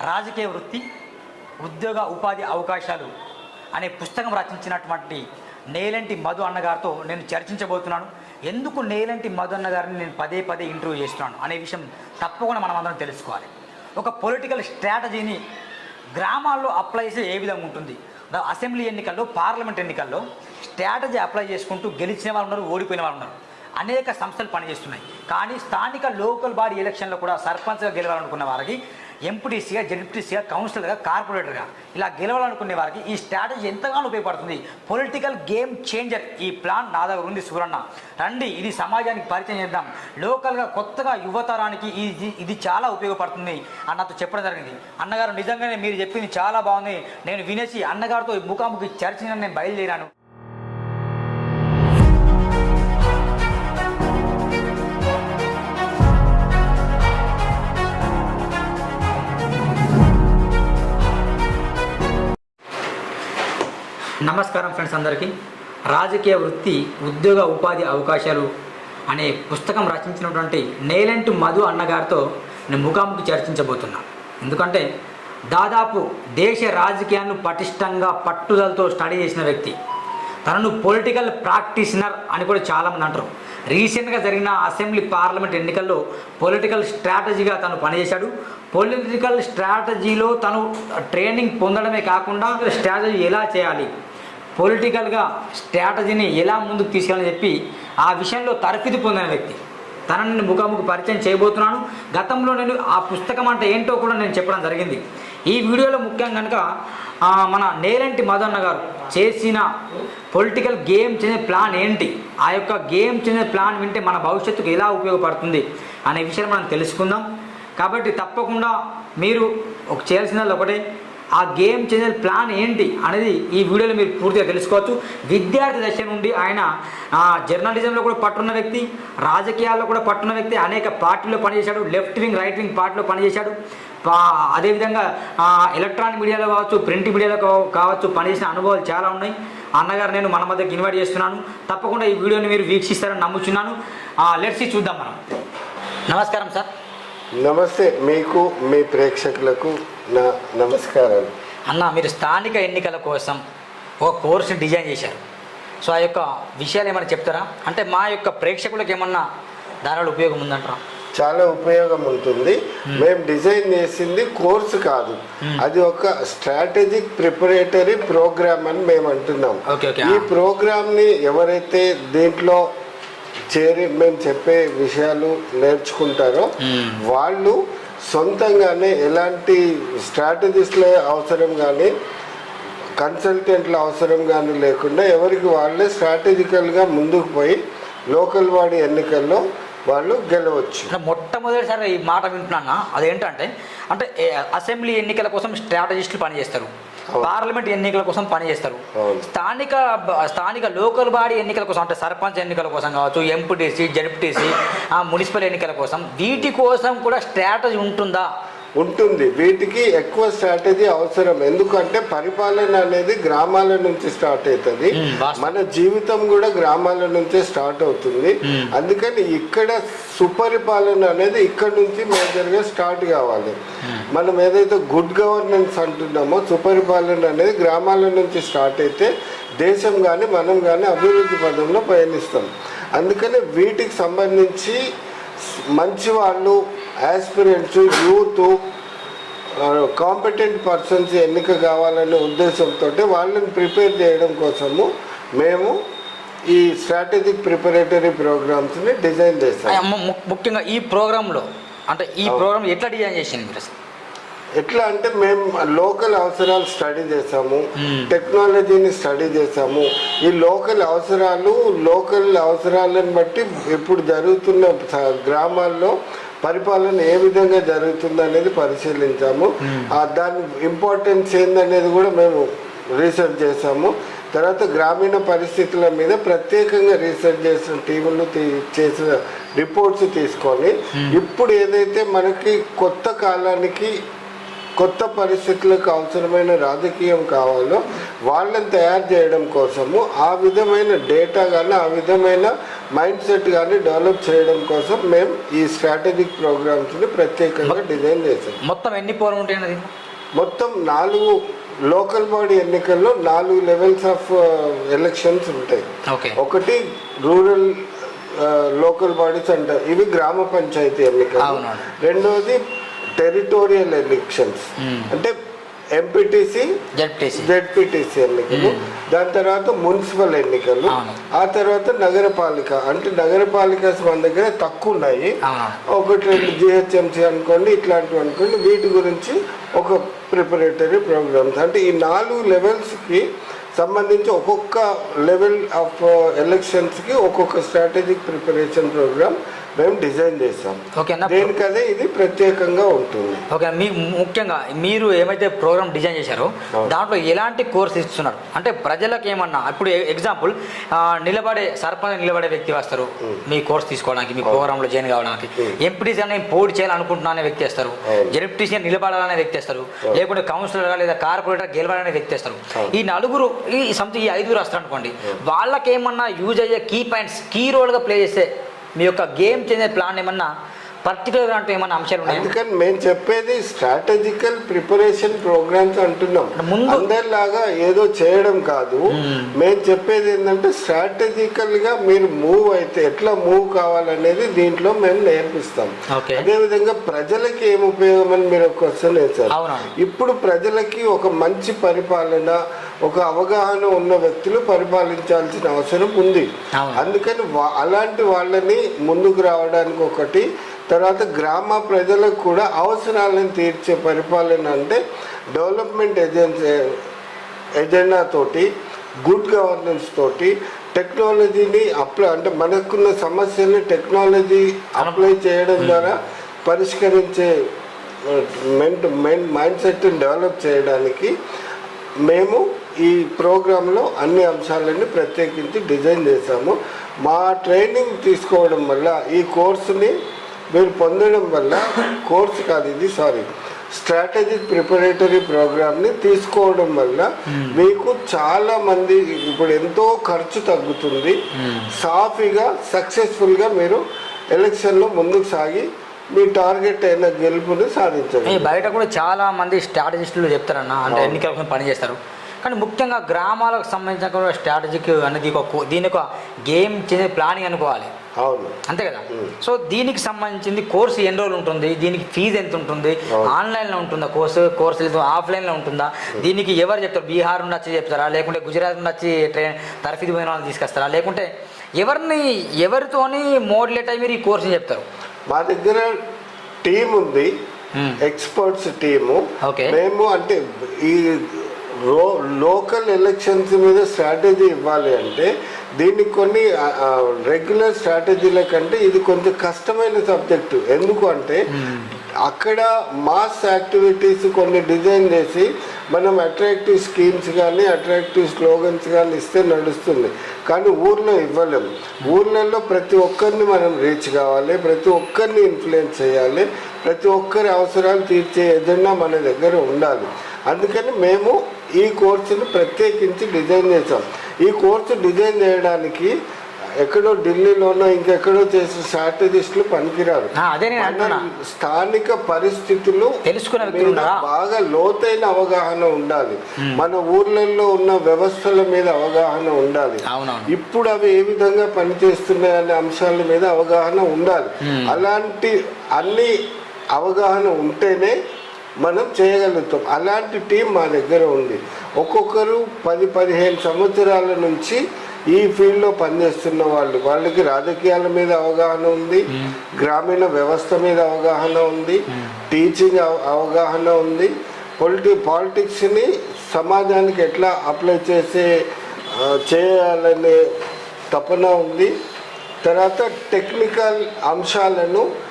రాజకీయ వృత్తి ఉద్యోగ ఉపాధి అవకాశాలు అనే పుస్తకం రచించినటువంటి నేలంటి మధు అన్నగారితో నేను చర్చించబోతున్నాను. ఎందుకు నేలంటి మధు అన్నగారిని నేను పదే పదే ఇంటర్వ్యూ చేస్తున్నాను అనే విషయం తప్పకుండా మనం అందరం తెలుసుకోవాలి. ఒక పొలిటికల్ స్ట్రాటజీని గ్రామాల్లో అప్లై చేసే ఏ విధంగా ఉంటుంది? అసెంబ్లీ ఎన్నికల్లో పార్లమెంట్ ఎన్నికల్లో స్ట్రాటజీ అప్లై చేసుకుంటూ గెలిచిన వాళ్ళు ఉన్నారు ఓడిపోయిన వాళ్ళు ఉన్నారు. అనేక సంస్థలు పనిచేస్తున్నాయి. కానీ స్థానిక లోకల్ బాడీ ఎలక్షన్లో కూడా సర్పంచ్గా గెలవాలనుకున్న వారికి ఎంపీటీసీగా జెడ్పీటీసీగా కౌన్సిలర్గా కార్పొరేటర్గా ఇలా గెలవాలనుకునే వారికి ఈ స్ట్రాటజీ ఎంతగానో ఉపయోగపడుతుంది. పొలిటికల్ గేమ్ చేంజర్ ఈ ప్లాన్ నా దగ్గర ఉంది సూరన్న రండి ఇది సమాజానికి పరిచయం చేద్దాం. లోకల్గా కొత్తగా యువతరానికి ఇది ఇది చాలా ఉపయోగపడుతుంది. అన్నతో చెప్పడం జరిగింది. అన్నగారు నిజంగానే మీరు చెప్పింది చాలా బాగుంది. నేను వినేసి అన్నగారితో ఈ ముఖాముఖి చర్చించిన నేను బయలుదేరాను. నమస్కారం ఫ్రెండ్స్ అందరికీ. రాజకీయ వృత్తి ఉద్యోగ ఉపాధి అవకాశాలు అనే పుస్తకం రచించినటువంటి నేలెంటు మధు అన్నగారితో నేను ముఖాముఖి చర్చించబోతున్నా. ఎందుకంటే దాదాపు దేశ రాజకీయాన్ని పటిష్టంగా పట్టుదలతో స్టడీ చేసిన వ్యక్తి. తనను పొలిటికల్ ప్రాక్టీషనర్ అని కూడా చాలామంది అంటారు. రీసెంట్గా జరిగిన అసెంబ్లీ పార్లమెంట్ ఎన్నికల్లో పొలిటికల్ స్ట్రాటజీగా తను పనిచేశాడు. పొలిటికల్ స్ట్రాటజీలో తను ట్రైనింగ్ పొందడమే కాకుండా స్ట్రాటజీ ఎలా చేయాలి? పొలిటికల్గా స్ట్రాటజీని ఎలా ముందుకు తీసుకెళ్ళని చెప్పి ఆ విషయంలో తరఫిది పొందిన వ్యక్తి. తనని నేను ముఖాముఖి పరిచయం చేయబోతున్నాను. గతంలో నేను ఆ పుస్తకం అంటే ఏంటో కూడా నేను చెప్పడం జరిగింది. ఈ వీడియోలో ముఖ్యంగా కనుక మన నేలంటి మదన్న గారు చేసిన పొలిటికల్ గేమ్ చేసే ప్లాన్ ఏంటి? ఆ యొక్క గేమ్ చేసే ప్లాన్ వింటే మన భవిష్యత్తుకు ఎలా ఉపయోగపడుతుంది అనే విషయం మనం తెలుసుకుందాం. కాబట్టి తప్పకుండా మీరు ఒక చేయాల్సిన ఒకటే ఆ గేమ్ చేంజర్ ప్లాన్ ఏంటి అనేది ఈ వీడియోలో మీరు పూర్తిగా తెలుసుకోవచ్చు. విద్యార్థి దశ నుండి ఆయన జర్నలిజంలో కూడా పట్టున్న వ్యక్తి రాజకీయాల్లో కూడా పట్టున్న వ్యక్తి అనేక పార్టీలో పనిచేశాడు లెఫ్ట్ వింగ్ రైట్ వింగ్ పార్టీలో పనిచేశాడు. అదేవిధంగా ఎలక్ట్రానిక్ మీడియాలో కావచ్చు ప్రింట్ మీడియాలో కావచ్చు పనిచేసిన అనుభవాలు చాలా ఉన్నాయి. అన్నగారు నేను మన మధ్యకి ఇన్వైట్ చేస్తున్నాను. తప్పకుండా ఈ వీడియోని మీరు వీక్షిస్తారని నమ్ముచున్నాను. లెట్స్ చూద్దాం మనం. నమస్కారం సార్. నమస్తే మీకు మీ ప్రేక్షకులకు నా నమస్కారాలు. అన్న మీరు స్థానిక ఎన్నికల కోసం ఒక కోర్సుని డిజైన్ చేశారు. సో ఆ యొక్క విషయాలు ఏమైనా చెప్తారా? అంటే మా యొక్క ప్రేక్షకులకు ఏమన్నా దానివల్ల ఉపయోగం ఉందంటారా? చాలా ఉపయోగం ఉంటుంది. మేము డిజైన్ చేసింది కోర్సు కాదు. అది ఒక స్ట్రాటజిక్ ప్రిపరేటరీ ప్రోగ్రామ్ అని మేము అంటున్నాం. ఈ ప్రోగ్రామ్ని ఎవరైతే దీంట్లో చేరి మేము చెప్పే విషయాలు నేర్చుకుంటారో. వాళ్ళు సొంతంగానే ఎలాంటి స్ట్రాటజిస్ట్ల అవసరం కానీ కన్సల్టెంట్ల అవసరం కానీ లేకుండా ఎవరికి వాళ్ళే స్ట్రాటజికల్గా ముందుకు పోయి లోకల్ బాడీ ఎన్నికల్లో వాళ్ళు గెలవచ్చు మొట్టమొదటిసారి ఈ మాట వింటున్నా అదేంటంటే అంటే అసెంబ్లీ ఎన్నికల కోసం స్ట్రాటజిస్టులు పనిచేస్తారు. పార్లమెంట్ ఎన్నికల కోసం పనిచేస్తారు. స్థానిక స్థానిక లోకల్ బాడీ ఎన్నికల కోసం అంటే సర్పంచ్ ఎన్నికల కోసం కావచ్చు ఎంపీటీసీ జడ్పీటీసీ మున్సిపల్ ఎన్నికల కోసం వీటి కోసం కూడా స్ట్రాటజీ ఉంటుందా? ఉంటుంది. వీటికి ఎక్కువ స్ట్రాటజీ అవసరం. ఎందుకంటే పరిపాలన అనేది గ్రామాల నుంచి స్టార్ట్ అవుతుంది. మన జీవితం కూడా గ్రామాల నుంచే స్టార్ట్ అవుతుంది. అందుకని ఇక్కడ సుపరిపాలన అనేది ఇక్కడ నుంచి మేజర్గా స్టార్ట్ కావాలి. మనం ఏదైతే గుడ్ గవర్నెన్స్ అంటున్నామో సుపరిపాలన అనేది గ్రామాల నుంచి స్టార్ట్ అయితే దేశం కానీ మనం కానీ అభివృద్ధి పదంలో పయనిస్తాం. అందుకని వీటికి సంబంధించి మంచి వాళ్ళు ఆస్పిరెంట్స్ యూత్ కాంపిటెంట్ పర్సన్స్ ఎన్నిక కావాలనే ఉద్దేశంతో వాళ్ళని ప్రిపేర్ చేయడం కోసము మేము ఈ స్ట్రాటజిక్ ప్రిపరేటరీ ప్రోగ్రామ్స్ని డిజైన్ చేస్తాం ముఖ్యంగా ఈ ప్రోగ్రాంలో అంటే ఈ. ప్రోగ్రామ్ ఎట్లా డిజైన్ చేసింది మీరు? ఎట్లా అంటే మేము లోకల్ అవసరాలు స్టడీ చేసాము. టెక్నాలజీని స్టడీ చేసాము ఈ లోకల్ అవసరాలు లోకల్ అవసరాలను బట్టి ఇప్పుడు జరుగుతున్న గ్రామాల్లో పరిపాలన ఏ విధంగా జరుగుతుంది అనేది పరిశీలించాము దాని ఇంపార్టెన్స్ ఏందనేది కూడా మేము రీసెర్చ్ చేసాము తర్వాత గ్రామీణ పరిస్థితుల మీద ప్రత్యేకంగా రీసెర్చ్ చేసిన టీములు తీ- చేసిన రిపోర్ట్స్ తీసుకొని ఇప్పుడు ఏదైతే మనకి కొత్త కాలానికి కొత్త పరిస్థితులకు అవసరమైన రాజకీయం కావాలో వాళ్ళని తయారు చేయడం కోసము ఆ విధమైన డేటా కానీ ఆ విధమైన మైండ్ సెట్ కానీ డెవలప్ చేయడం కోసం మేము ఈ స్ట్రాటజిక్ ప్రోగ్రామ్స్ని ప్రత్యేకంగా డిజైన్ చేసాం మొత్తం ఎన్ని పోరం ఉంటాయి మొత్తం నాలుగు లోకల్ బాడీ ఎన్నికల్లో నాలుగు లెవెల్స్ ఆఫ్ ఎలక్షన్స్ ఉంటాయి. ఓకే. ఒకటి రూరల్ లోకల్ బాడీస్ అంటారు ఇవి గ్రామ పంచాయతీ ఎన్నికలు. రెండవది టెరిటోరియల్ ఎలక్షన్స్. అంటే ఎంపీటీసీ జడ్పీటీసీ జెడ్పీటీసీ ఎన్నికలు. దాని తర్వాత మున్సిపల్ ఎన్నికలు. ఆ తర్వాత నగరపాలిక. అంటే నగరపాలికస్ మన దగ్గర తక్కువ ఉన్నాయి. ఒకటి రెండు జిహెచ్ఎంసీ అనుకోండి ఇట్లాంటివి అనుకోండి వీటి గురించి ఒక ప్రిపరేటరీ ప్రోగ్రామ్స్ అంటే ఈ నాలుగు లెవెల్స్కి సంబంధించి ఒక్కొక్క లెవెల్ ఆఫ్ ఎలక్షన్స్కి ఒక్కొక్క స్ట్రాటజిక్ ప్రిపరేషన్ ప్రోగ్రామ్ మేము డిజైన్ చేసాం ఓకేనా దేనికదే ఇది ప్రత్యేకంగా ఉంటుంది. ఓకే మీ ముఖ్యంగా మీరు ఏమైతే ప్రోగ్రామ్ డిజైన్ చేశారో. దాంట్లో ఎలాంటి కోర్స్ ఇస్తున్నారు? అంటే ప్రజలకు ఏమన్నా ఇప్పుడు ఎగ్జాంపుల్ నిలబడే సర్పంచ్ నిలబడే వ్యక్తి వస్తారు. మీ కోర్స్ తీసుకోవడానికి మీ ప్రోగ్రాంలో జాయిన్ కావడానికి. ఎంపీటీసీ నేను పోటీ చేయాలనుకుంటున్నా అనే వ్యక్తి వస్తారు. జెడ్పీటీసీ నిలబడాలనే వ్యక్తి వస్తారు. లేకుంటే కౌన్సిలర్గా లేదా కార్పొరేటర్ గెలవాలనే వ్యక్తి వస్తారు. ఈ నలుగురు ఈ సంథింగ్ ఈ ఐదుగురు వస్తారు అనుకోండి వాళ్ళకేమన్నా యూజ్ అయ్యే కీ పాయింట్స్ కీ రోల్గా ప్లే చేసే మీ యొక్క గేమ్ చేంజర్ ప్లాన్ ఏమన్నా పర్టికులర్ అంటూ ఏమన్నా అంశాలు ఉన్నాయా అందుకని మేము చెప్పేది స్ట్రాటజికల్ ప్రిపరేషన్ ప్రోగ్రామ్స్ అంటున్నాం అందరిలాగా ఏదో చేయడం కాదు మ్మ్. చెప్పేది ఏంటంటే స్ట్రాటజికల్గా మీరు మూవ్ అయితే ఎట్లా మూవ్ కావాలనేది దీంట్లో మేము నేర్పిస్తాం. అదేవిధంగా ప్రజలకి ఏం ఉపయోగం అని మీరు ఒక క్వశ్చన్ వేశారు. ఇప్పుడు ప్రజలకి ఒక మంచి పరిపాలన ఒక అవగాహన ఉన్న వ్యక్తులు పరిపాలించాల్సిన అవసరం ఉంది. అందుకని అలాంటి వాళ్ళని ముందుకు రావడానికి ఒకటి తర్వాత గ్రామ ప్రజలకు కూడా అవసరాలను తీర్చే పరిపాలన అంటే డెవలప్మెంట్ ఏజెన్సీ ఎజెండాతోటి గుడ్ గవర్నెన్స్ తోటి టెక్నాలజీని అప్లై అంటే మనకున్న సమస్యల్ని టెక్నాలజీ అప్లై చేయడం ద్వారా పరిష్కరించే మెంట్ మైండ్ మైండ్ సెట్ని డెవలప్ చేయడానికి మేము ఈ ప్రోగ్రాంలో అన్ని అంశాలన్నీ ప్రత్యేకించి డిజైన్ చేశాము. మా ట్రైనింగ్ తీసుకోవడం వల్ల ఈ కోర్సుని మీరు పొందడం వల్ల కోర్సు కాదు ఇది సారీ. స్ట్రాటజిక్ ప్రిపరేటరీ ప్రోగ్రామ్ని తీసుకోవడం వల్ల మీకు చాలా మంది ఇప్పుడు ఎంతో ఖర్చు తగ్గుతుంది. సాఫీగా సక్సెస్ఫుల్గా మీరు ఎలక్షన్లో ముందుకు సాగి మీ టార్గెట్ అయిన గెలుపుని ఈ సాధించగలరు బయట కూడా చాలా మంది స్ట్రాటజిస్టులు చెప్తారన్న అంటే. ఎన్నికల కోసం పనిచేస్తారు. కానీ ముఖ్యంగా గ్రామాలకు సంబంధించిన స్ట్రాటజిక్ అనేది దీని ఒక గేమ్ చేసే ప్లానింగ్ అనుకోవాలి. అవును. అంతే కదా. సో దీనికి సంబంధించింది కోర్సు ఎన్ని రోజులు ఉంటుంది? దీనికి ఫీజు ఎంత ఉంటుంది. ఆన్లైన్లో ఉంటుందా కోర్సు? కోర్సు లేదు ఆఫ్లైన్లో ఉంటుందా? దీనికి ఎవరు చెప్తారు? బీహార్ నుండి వచ్చి చెప్తారా? లేకుంటే గుజరాత్ నుండి వచ్చి ట్రైన్ తరఫీదు పోయిన వాళ్ళని తీసుకొస్తారా? లేకుంటే ఎవరిని ఎవరితోని మోడలేట్ అయ్యి మీరు ఈ కోర్సు చెప్తారు? మా దగ్గర టీం ఉంది. Experts team. ఓకే. మేము అంటే ఈ లోకల్ ఎలక్షన్స్ మీద స్ట్రాటజీ ఇవ్వాలి అంటే దీనికి కొన్ని రెగ్యులర్ స్ట్రాటజీల కంటే ఇది కొంచెం కష్టమైన సబ్జెక్టు ఎందుకు అంటే అక్కడ మాస్ యాక్టివిటీస్ కొన్ని డిజైన్ చేసి మనం అట్రాక్టివ్ స్కీమ్స్ కానీ అట్రాక్టివ్ స్లోగన్స్ కానీ ఇస్తే నడుస్తుంది. కానీ ఊర్లో ఇవ్వలేము ఊర్లలో ప్రతి ఒక్కరిని మనం రీచ్ కావాలి ప్రతి ఒక్కరిని ఇన్ఫ్లుయెన్స్ చేయాలి ప్రతి ఒక్కరి అవసరాలు తీర్చే ఎజెండా మన దగ్గర ఉండాలి. అందుకని మేము ఈ కోర్సును ప్రత్యేకించి డిజైన్ చేసాం ఈ కోర్సు డిజైన్ చేయడానికి ఎక్కడో ఢిల్లీలోనో ఇంకెక్కడో చేసే స్ట్రాటజిస్టులు పనికిరారు. స్థానిక పరిస్థితులు? బాగా లోతైన అవగాహన ఉండాలి. మన ఊర్లలో ఉన్న వ్యవస్థల మీద అవగాహన ఉండాలి. ఇప్పుడు అవి ఏ విధంగా పనిచేస్తున్నాయి అనే అంశాల మీద అవగాహన ఉండాలి. అలాంటి అన్ని అవగాహన ఉంటేనే మనం చేయగలుగుతాం. అలాంటి టీం మా దగ్గర ఉంది. ఒక్కొక్కరు పది పదిహేను సంవత్సరాల నుంచి ఈ ఫీల్డ్లో పనిచేస్తున్న వాళ్ళు. వాళ్ళకి రాజకీయాల మీద అవగాహన ఉంది. గ్రామీణ వ్యవస్థ మీద అవగాహన ఉంది. టీచింగ్ అవ- అవగాహన ఉంది. పొలిటి పాలిటిక్స్ని సమాజానికి ఎట్లా అప్లై చేసే చేయాలనే తపన ఉంది. తర్వాత టెక్నికల్ అంశాలను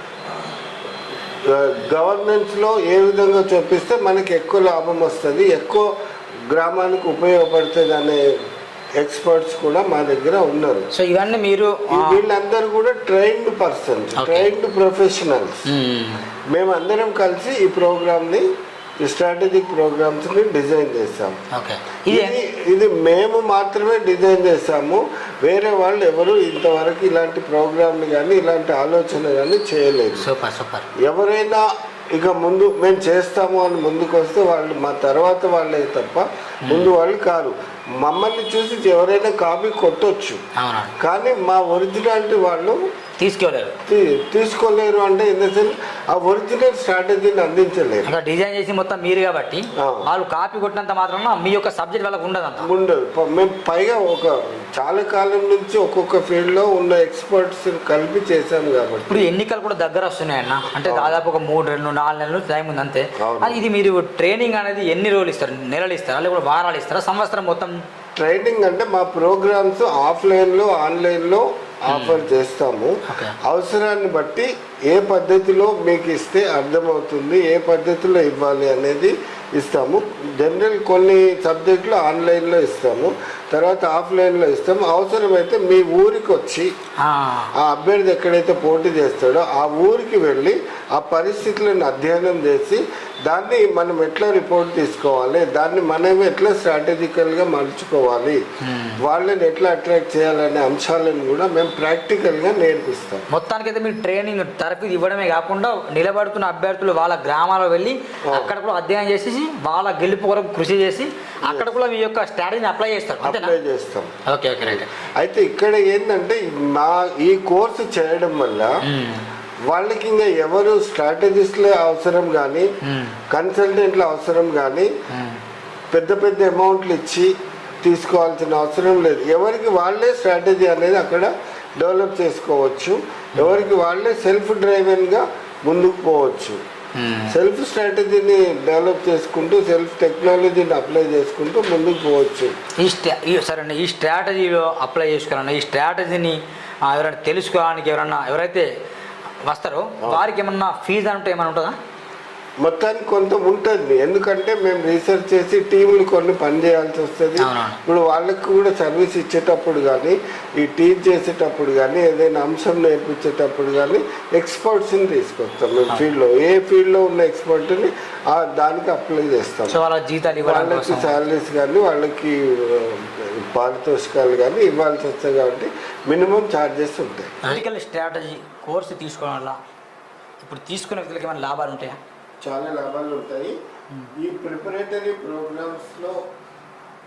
గవర్నెన్స్లో ఏ విధంగా చూపిస్తే మనకి ఎక్కువ లాభం వస్తుంది ఎక్కువ గ్రామానికి ఉపయోగపడుతుంది అనే ఎక్స్పర్ట్స్ కూడా మా దగ్గర ఉన్నారు. సో ఇవన్నీ మీరు వీళ్ళందరూ కూడా ట్రైన్డ్ పర్సన్స్. Trained professionals. మ్మ్. మేమందరం కలిసి ఈ ప్రోగ్రామ్ని స్ట్రాటజిక్ ప్రోగ్రామ్స్ని డిజైన్ చేస్తాం ఓకే. ఇది ఇది ఇది మేము మాత్రమే డిజైన్ చేస్తాము వేరే వాళ్ళు ఎవరు ఇంతవరకు ఇలాంటి ప్రోగ్రాంలు కానీ ఇలాంటి ఆలోచన కానీ చేయలేదు. Super super. ఎవరైనా ఇక ముందు మేము చేస్తాము అని ముందుకు వస్తే వాళ్ళు మా తర్వాత వాళ్ళే తప్ప ముందు వాళ్ళు కారు. మమ్మల్ని చూసి ఎవరైనా కాపీ కొట్టొచ్చు. కానీ మా ఒరిజినాలిటీ వాళ్ళు తీసుకోలేరు. తీసుకోలేరు అంటే ఇన్ ద సెన్స్ ఆ ఒరిజినల్ స్ట్రాటజీని అందించలేరు. అక్కడ డిజైన్ చేసి మొత్తం మీరు కాబట్టి. వాళ్ళు కాపీ కొట్టినంత మాత్రం మీ యొక్క సబ్జెక్ట్ వాళ్ళకు ఉండదు. ప- మేము పైగా ఒక చాలా కాలం నుంచి ఒక్కొక్క ఫీల్డ్లో ఉన్న ఎక్స్పర్ట్స్ కలిపి చేశాం కాబట్టి. ఇప్పుడు ఎన్నికలు కూడా దగ్గర వస్తున్నాయన్న. అంటే దాదాపు ఒక మూడు రెండు నాలుగు నెలలు టైం ఉంది అంతే ఇది మీరు ట్రైనింగ్ అనేది ఎన్ని రోజులు ఇస్తారు? నెలలు ఇస్తారా? లేకపోతే వారాలు ఇస్తారా? సంవత్సరం మొత్తం ట్రైనింగ్ అంటే మా ప్రోగ్రామ్స్ ఆఫ్లైన్లో ఆన్లైన్లో ఆఫర్ చేస్తాము. అవసరాన్ని బట్టి ఏ పద్ధతిలో మీకు ఇస్తే అర్థమవుతుంది ఏ పద్ధతిలో ఇవ్వాలి అనేది ఇస్తాము. జనరల్ కొన్ని సబ్జెక్టులు ఆన్లైన్లో ఇస్తాము తర్వాత ఆఫ్లైన్లో ఇస్తాము. అవసరమైతే మీ ఊరికి వచ్చి ఆ అభ్యర్థి ఎక్కడైతే పోటీ చేస్తాడో ఆ ఊరికి వెళ్ళి ఆ పరిస్థితులను అధ్యయనం చేసి దాన్ని మనం ఎట్లా రిపోర్ట్ తీసుకోవాలి? దాన్ని మనం ఎట్లా స్ట్రాటజికల్గా మలుచుకోవాలి? వాళ్ళని ఎట్లా అట్రాక్ట్ చేయాలనే అంశాలను కూడా మేము ప్రాక్టికల్గా నేర్పిస్తాం. మొత్తానికైతే మీరు ట్రైనింగ్ తరఫీ ఇవ్వడమే కాకుండా నిలబడుతున్న అభ్యర్థులు వాళ్ళ గ్రామాల్లో వెళ్ళి అక్కడ కూడా అధ్యయనం చేసేసి వాళ్ళ గెలుపు కొరకు కృషి చేసి అక్కడ కూడా మీ యొక్క స్ట్రాటజీని అప్లై చేస్తారు. అప్లై చేస్తాం. ఓకే అయితే ఇక్కడ ఏంటంటే మా ఈ కోర్సు చేయడం వల్ల వాళ్ళకి ఇంకా ఎవరు స్ట్రాటజిస్ట్ల అవసరం కానీ కన్సల్టెంట్ల అవసరం కానీ పెద్ద పెద్ద అమౌంట్లు ఇచ్చి తీసుకోవాల్సిన అవసరం లేదు. ఎవరికి వాళ్ళే స్ట్రాటజీ అనేది అక్కడ డెవలప్ చేసుకోవచ్చు. ఎవరికి వాళ్ళే సెల్ఫ్ డ్రైవెన్గా ముందుకు పోవచ్చు. సెల్ఫ్ స్ట్రాటజీని డెవలప్ చేసుకుంటూ సెల్ఫ్ టెక్నాలజీని అప్లై చేసుకుంటూ ముందుకు పోవచ్చు. ఈ సరే అండి ఈ స్ట్రాటజీలో అప్లై చేసుకోవాలన్నా ఈ స్ట్రాటజీని ఎవరైనా తెలుసుకోవడానికి ఎవరన్నా ఎవరైతే వస్తారో. వారికి ఏమన్నా ఫీజు అంటే ఏమైనా ఉంటుందా? మొత్తానికి కొంత ఉంటుంది. ఎందుకంటే మేము రీసెర్చ్ చేసి టీంలు కొన్ని పని చేయాల్సి వస్తుంది. ఇప్పుడు వాళ్ళకి కూడా సర్వీస్ ఇచ్చేటప్పుడు కానీ ఈ టీచ్ చేసేటప్పుడు కానీ ఏదైనా అంశం నేర్పించేటప్పుడు కానీ ఎక్స్పర్ట్స్ని తీసుకొస్తాం మేము ఫీల్డ్లో ఏ ఫీల్డ్లో ఉన్న ఎక్స్పర్ట్ని ఆ దానికి అప్లై చేస్తాం. వాళ్ళకి శాలరీస్ కానీ వాళ్ళకి పారితోషికాలు కానీ ఇవ్వాల్సి వస్తాయి కాబట్టి మినిమం ఛార్జెస్ ఉంటాయి. స్ట్రాటజీ కోర్సు తీసుకోవడం వల్ల ఇప్పుడు తీసుకునే వ్యక్తులకి ఏమైనా లాభాలు ఉంటాయా? చాలా లాభాలు ఉంటాయి. ఈ ప్రిపరేటరీ ప్రోగ్రామ్స్లో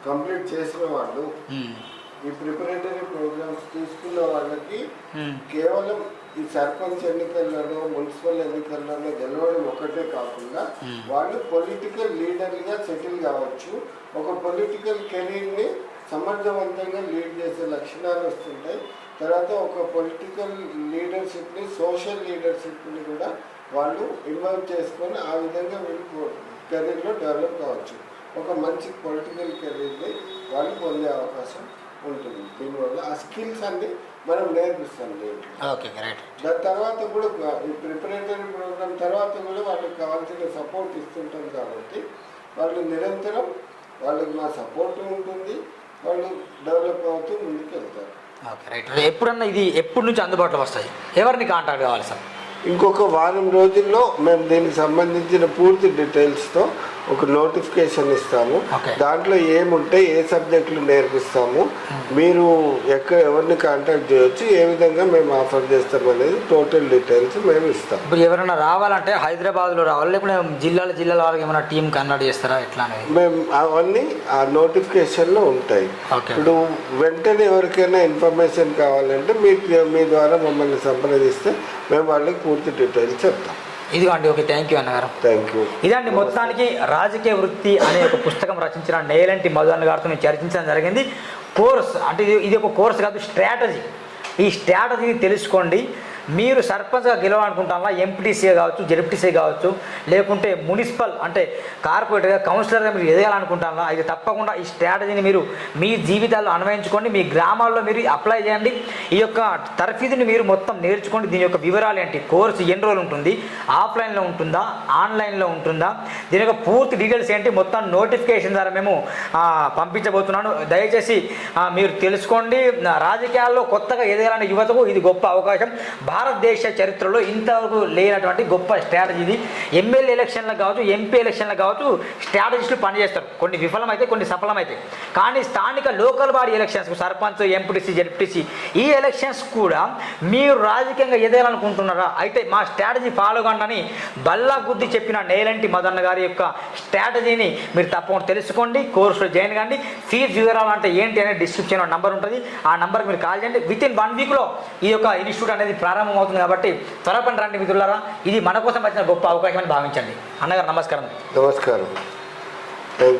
కంప్లీట్ చేసిన వాళ్ళు. ఈ ప్రిపరేటరీ ప్రోగ్రామ్స్ తీసుకున్న వాళ్ళకి. కేవలం ఈ సర్పంచ్ ఎన్నికల్లోనో మున్సిపల్ ఎన్నికల్లోనో గెలవడం ఒకటే కాకుండా వాళ్ళు పొలిటికల్ లీడర్గా సెటిల్ కావచ్చు. ఒక పొలిటికల్ కెరీర్ని సమర్థవంతంగా లీడ్ చేసే లక్షణాలు వస్తుంటాయి. తర్వాత ఒక పొలిటికల్ లీడర్షిప్ని సోషల్ లీడర్షిప్ని కూడా వాళ్ళు ఇన్వాల్వ్ చేసుకొని ఆ విధంగా వీళ్ళు కెరీర్లో డెవలప్ కావచ్చు. ఒక మంచి పొలిటికల్ కెరీర్ని వాళ్ళు పొందే అవకాశం ఉంటుంది. దీనివల్ల ఆ స్కిల్స్ అన్ని మనం నేర్పిస్తాం దాని తర్వాత కూడా ఈ ప్రిపరేటరీ ప్రోగ్రామ్ తర్వాత కూడా వాళ్ళకి కావాల్సిన సపోర్ట్ ఇస్తుంటాం కాబట్టి వాళ్ళు నిరంతరం వాళ్ళకి మా సపోర్ట్ ఉంటుంది. వాళ్ళు డెవలప్ అవుతూ ముందుకు వెళ్తారు ఓకే రైట్. ఎప్పుడన్నా ఇది ఎప్పటి నుంచి అందుబాటులో వస్తాయి? ఎవరిని కాంటాక్ట్ కావాలి సార్? ఇంకొక వారం రోజుల్లో మేము దీనికి సంబంధించిన పూర్తి డీటెయిల్స్తో ఒక నోటిఫికేషన్ ఇస్తాము. దాంట్లో ఏముంటే ఏ సబ్జెక్టులు నేర్పిస్తాము. మీరు ఎక్కడ ఎవరిని కాంటాక్ట్ చేయొచ్చు ఏ విధంగా మేము ఆఫర్ చేస్తాం అనేది టోటల్ డీటెయిల్స్ మేము ఇస్తాం. ఇప్పుడు ఎవరైనా రావాలంటే హైదరాబాద్లో రావాలి లేకుంటే జిల్లాల జిల్లాల వాళ్ళకి ఏమైనా టీం కన్వర్ట్ చేస్తారా? ఎట్లా మేము అవన్నీ ఆ నోటిఫికేషన్లో ఉంటాయి. ఇప్పుడు వెంటనే ఎవరికైనా ఇన్ఫర్మేషన్ కావాలంటే మీ మీ ద్వారా మమ్మల్ని సంప్రదిస్తే మేము వాళ్ళకి పూర్తి డీటెయిల్స్ చెప్తాం. ఇదిగోండి ఓకే థ్యాంక్ యూ అన్నగారు. థ్యాంక్ యూ ఇదండి మొత్తానికి రాజకీయ వృత్తి అనే ఒక పుస్తకం రచించిన నేలంటి మధువన్ గారితో మేము చర్చించడం జరిగింది. కోర్స్ అంటే ఇది ఇది ఒక కోర్స్ కాదు స్ట్రాటజీ ఈ స్ట్రాటజీని తెలుసుకోండి. మీరు సర్పంచ్గా గెలవాలనుకుంటారా ఎంపీటీసీ కావచ్చు జెడ్పీటీసీ కావచ్చు లేకుంటే మున్సిపల్ అంటే కార్పొరేటర్గా కౌన్సిలర్గా మీరు ఎదగాలనుకుంటారా ఇది తప్పకుండా ఈ స్ట్రాటజీని మీరు మీ జీవితాల్లో అన్వయించుకోండి మీ గ్రామాల్లో మీరు అప్లై చేయండి. ఈ యొక్క తర్ఫీదుని మీరు మొత్తం నేర్చుకోండి. దీని యొక్క వివరాలు ఏంటి? కోర్సు ఎన్ని రోజులు ఉంటుంది? ఆఫ్లైన్లో ఉంటుందా? ఆన్లైన్లో ఉంటుందా? దీని యొక్క పూర్తి డీటెయిల్స్ ఏంటి? మొత్తం నోటిఫికేషన్ ద్వారా మేము పంపించబోతున్నాను. దయచేసి మీరు తెలుసుకోండి. రాజకీయాల్లో కొత్తగా ఎదగాలనే యువతకు ఇది గొప్ప అవకాశం. భారతదేశ చరిత్రలో ఇంతవరకు లేనటువంటి గొప్ప స్ట్రాటజీది ఎమ్మెల్యే ఎలక్షన్లకు కావచ్చు ఎంపీ ఎలక్షన్లకు కావచ్చు స్ట్రాటజిస్టులు పనిచేస్తారు. కొన్ని విఫలమైతే కొన్ని సఫలమైతే. కానీ స్థానిక local body elections sarpanch MPTC ZPTC ఈ ఎలక్షన్స్ కూడా మీరు రాజకీయంగా ఎదగాలనుకుంటున్నారా? అయితే మా స్ట్రాటజీ ఫాలో కండి బల్లా గుద్ది చెప్పిన నేలంటి మదన్న గారి యొక్క స్ట్రాటజీని మీరు తప్పకుండా తెలుసుకోండి. కోర్సులో జాయిన్ కండి. ఫీజు వివరాలు అంటే ఏంటి అనేది డిస్క్రిప్షన్ నంబర్ ఉంటుంది. ఆ నంబర్కి మీరు కాల్ చేయండి. విత్ ఇన్ వన్ వీక్లో ఈ యొక్క ఇన్స్టిట్యూట్ అనేది ప్రారంభం అవుతుంది కాబట్టి త్వరపండి రండి మిత్రులారా. ఇది మన కోసం వచ్చిన గొప్ప అవకాశం అని భావించండి. అన్నగారు నమస్కారం. నమస్కారం. థ్యాంక్